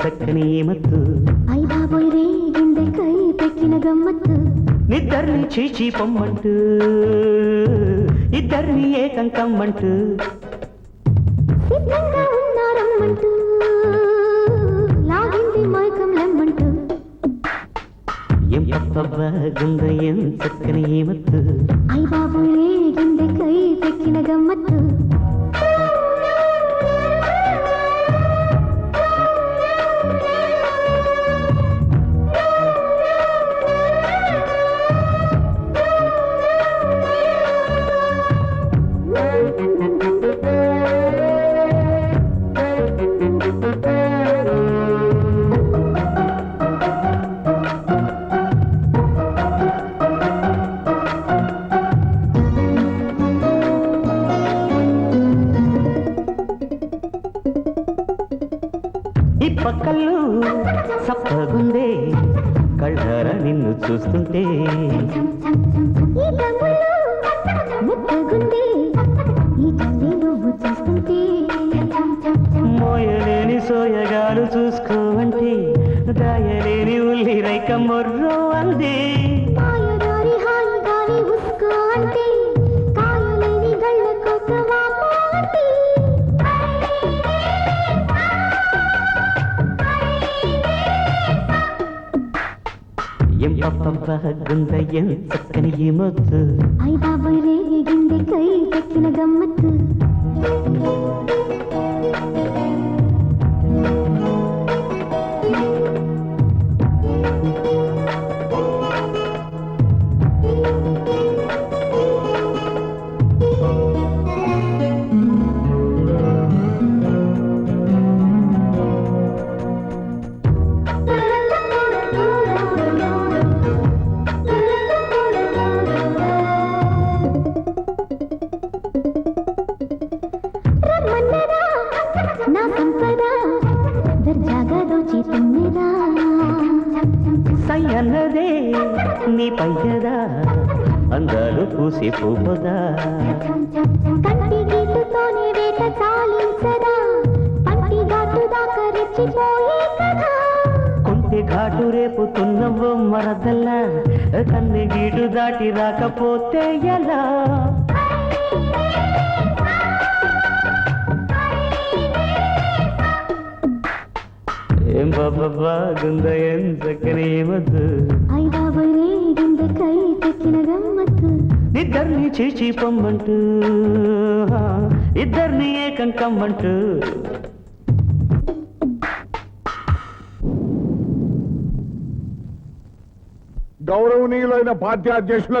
చక్కని మత్తు అయ్ బాబోయ్ రే గుండెకై పెక్కిన గమ్మత్తు నిద్దరిని చీచి పొమ్మంటూ ఇద్దరిని ఏకం కమ్మంటూ సిద్ధంగా ఉన్నారమ్మంటూ లాగింది మైకం లెమ్మంటూ ఏం పప్ప గుంద ఏం చక్కని మత్తు అయ్ బాబోయ్ రే గుండెకై పెక్కిన గమ్మత్తు ఈ పక్కల్లో సప్పగుందే కళ్ళార నిన్ను చూస్తుంటే. మోయలేని సోయగాలు చూసుకో అంటే దాయలేని ఉల్లి రైక మొర్రో అందే. ಎಂಬಪ್ಪ ಗುಂದ ಎಂತಕ್ಕನಿಗೆ ಮತ್ತು ಐ ಬಾಬರೇಗೆ ಗಿಂದೆ ಕೈ ತಕ್ಕಿನ ಗಮ್ಮತ್ತು సై అన్నదే నీ పయ్యదా అందాలు పూసి పూపదా కంటి గీటుతోనే వేట చాలించదా? పంటి ఘాటు దాకా రెచ్చిపోయే కదా కొంటె ఘాటు రేపుతున్నవో మరదల్లా కన్నె గీటు దాటి రాకపోతే ఎలా? గుంద ఏం చక్కని ఏమద్దు అయ్ బాబాయ్ రే గుండెకై తెక్కిన గమ్మత్తు ఇద్దరిని చీచి పొమ్మంటూ ఇద్దరిని ఏకం కమ్మంటూ. గౌరవనీయులైన పార్టీ అధ్యక్షుల